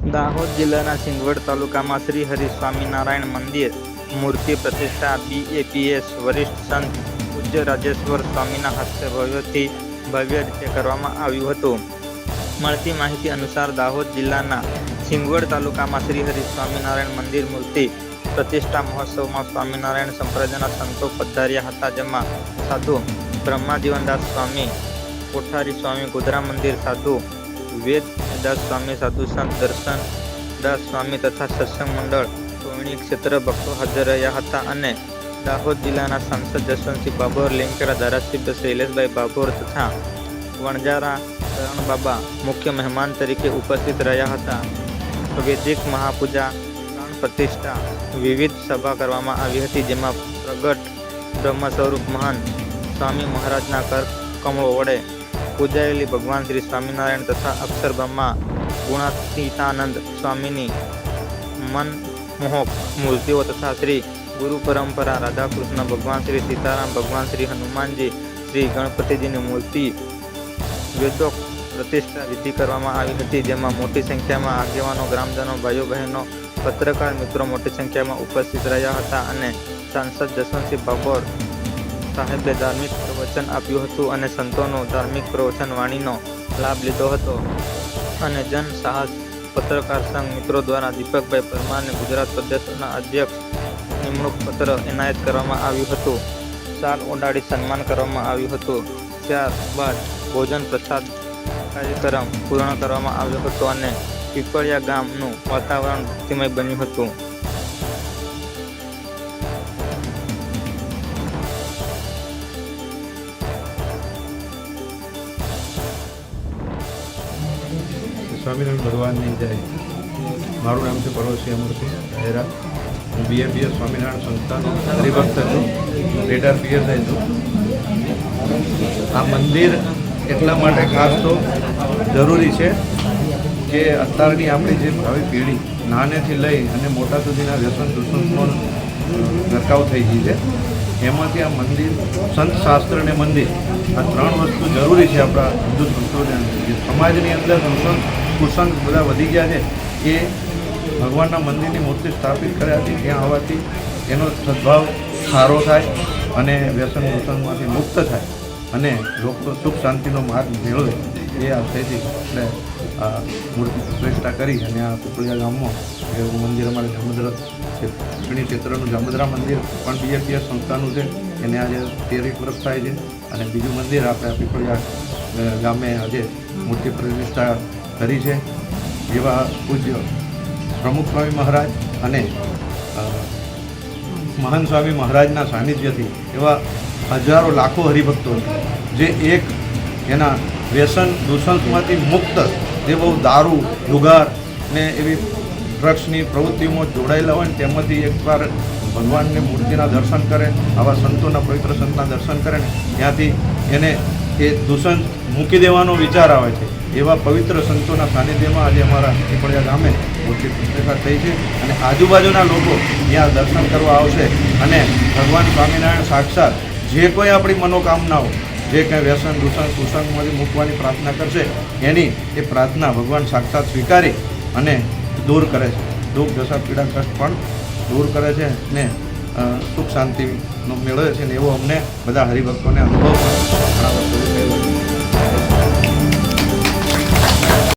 દાહોદ જિલ્લાના સિંગવડ તાલુકામાં શ્રી હરિ સ્વામિનારાયણ મંદિર મૂર્તિ પ્રતિષ્ઠા બીએપીએસ વરિષ્ઠ સંત પૂજ્ય રાજેશ્વર સ્વામીના હસ્તે ભવ્યથી ભવ્ય રીતે કરવામાં આવ્યું હતું. મળતી માહિતી અનુસાર દાહોદ જિલ્લાના સિંગવડ તાલુકામાં શ્રી હરિ સ્વામિનારાયણ મંદિર મૂર્તિ પ્રતિષ્ઠા મહોત્સવમાં સ્વામિનારાયણ સંપ્રદાયના સંતો પધાર્યા હતા, જેમાં સાધુ બ્રહ્માજીવનદાસ સ્વામી, કોઠારી સ્વામી, ગોધરા મંદિર સાધુ વેદ દાસ સ્વામી સાધુ સંત દર્શન દાસ સ્વામી તથા સત્સંગ મંડળ રોહિણી ક્ષેત્ર ભક્તો હાજર રહ્યા હતા અને દાહોદ જિલ્લાના સાંસદ જસવંતસિંહ બાબોર લીમખેડા ધારાસભ્ય શૈલેષભાઈ બાબોર તથા વણજારા બાબા મુખ્ય મહેમાન તરીકે ઉપસ્થિત રહ્યા હતા. વૈદિક મહાપૂજા પ્રતિષ્ઠા વિવિધ સભા કરવામાં આવી હતી, જેમાં પ્રગટ બ્રહ્મ સ્વરૂપ મહાન સ્વામી મહારાજના કર કમળો વડે પૂજાયેલી ભગવાન શ્રી સ્વામિનારાયણ તથા અક્ષર બ્રહ્મા ગુણાતીતાનંદ સ્વામીની મનમોહક મૂર્તિઓ તથા શ્રી ગુરુ પરંપરા રાધાકૃષ્ણ, ભગવાન શ્રી સીતારામ, ભગવાન શ્રી હનુમાનજી, શ્રી ગણપતિજીની મૂર્તિ વેદોક પ્રતિષ્ઠા વિધિ કરવામાં આવી હતી, જેમાં મોટી સંખ્યામાં આગેવાનો, ગ્રામજનો, ભાઈઓ, બહેનો, પત્રકાર મિત્રો મોટી સંખ્યામાં ઉપસ્થિત રહ્યા હતા અને સાંસદ જસવંતસિંહ બાબર સાહેબે ધાર્મિક પ્રવચન આપ્યું હતું અને સંતોનો ધાર્મિક પ્રવચન વાણીનો લાભ લીધો હતો. અને જન સાહસ પત્રકાર સંઘ મિત્રો દ્વારા દીપકભાઈ પરમારને ગુજરાત પ્રદેશના અધ્યક્ષ નિમણૂક પત્ર એનાયત કરવામાં આવ્યું હતું. ચાર ઓડાડી સન્માન કરવામાં આવ્યું હતું. ત્યારબાદ ભોજન પ્રસાદ કાર્યક્રમ પૂર્ણ કરવામાં આવ્યો હતો અને પીપળિયા ગામનું વાતાવરણ ભક્તિમય બન્યું હતું. સ્વામિનારાયણ ભગવાનની જય. મારું નામ છે પરોશી અમરસિંહ બહેરા હું બીએપીએસ સ્વામિનારાયણ સંસ્થાનો હરિભક્ત છું. રેડાર પીએસઆઈ છું. આ મંદિર એટલા માટે ખાસ તો જરૂરી છે કે અત્યારની આપણી જે ભાવિ પેઢી નાનેથી લઈ અને મોટા સુધીના વ્યસન દુષ્ણનો ગરકાવ થઈ ગઈ છે. એમાંથી આ મંદિર, સંત શાસ્ત્ર અને મંદિર આ ત્રણ વસ્તુ જરૂરી છે આપણા હિન્દુ સંસ્કૃતિ સમાજની અંદર દૂષણ કુસંગ બધા વધી ગયા છે. એ ભગવાનના મંદિરની મૂર્તિ સ્થાપિત કર્યા હતી. ત્યાં આવવાથી એનો સદભાવ સારો થાય અને વ્યસન વ્યસનમાંથી મુક્ત થાય અને લોકો સુખ શાંતિનો માર્ગ મેળવે. એ આશયથી આપણે આ મૂર્તિ પ્રતિષ્ઠા કરી અને આ પીપળિયા ગામમાં એવું મંદિર અમારે જામુદ્રા છે. ચૂંટણી ક્ષેત્રનું જામદ્રા મંદિર પણ બીએપીએસ સંસ્થાનું છે. એને આજે તેરેક વર્ષ થાય છે. અને બીજું મંદિર આપણે આ પીપળિયા ગામે આજે મૂર્તિ પ્રતિષ્ઠા કરી છે એવા પૂજ્ય પ્રમુખ સ્વામી મહારાજ અને મહાન સ્વામી મહારાજના સાનિધ્યથી એવા હજારો લાખો હરિભક્તો જે એક એના વ્યસન દૂષણમાંથી મુક્ત જે બહુ દારૂ, જુગાર ને એવી ડ્રગ્સની પ્રવૃત્તિઓમાં જોડાયેલા હોય ને તેમાંથી એકવાર ભગવાનની મૂર્તિના દર્શન કરે, આવા સંતોના પવિત્ર સંતના દર્શન કરે ને ત્યાંથી એને એ દૂષણ મૂકી દેવાનો વિચાર આવે છે. એવા પવિત્ર સંતોના સાનિધ્યમાં આજે અમારા ટીપળિયા ગામે મોટી પ્રતિષ્ઠા થઈ છે અને આજુબાજુના લોકો ત્યાં દર્શન કરવા આવશે અને ભગવાન સ્વામિનારાયણ સાક્ષાત જે કોઈ આપણી મનોકામનાઓ, જે કંઈ વ્યસન દૂષણ કુસંગમાંથી મૂકવાની પ્રાર્થના કરશે, એની એ પ્રાર્થના ભગવાન સાક્ષાત સ્વીકારી અને દૂર કરે છે. દુઃખ, દશા, પીડા, કષ્ટ પણ દૂર કરે છે ને સુખ શાંતિનો મેળવે છે ને એવો અમને બધા હરિભક્તોને અનુભવ ઘણા વર્ષોથી થયેલો છે.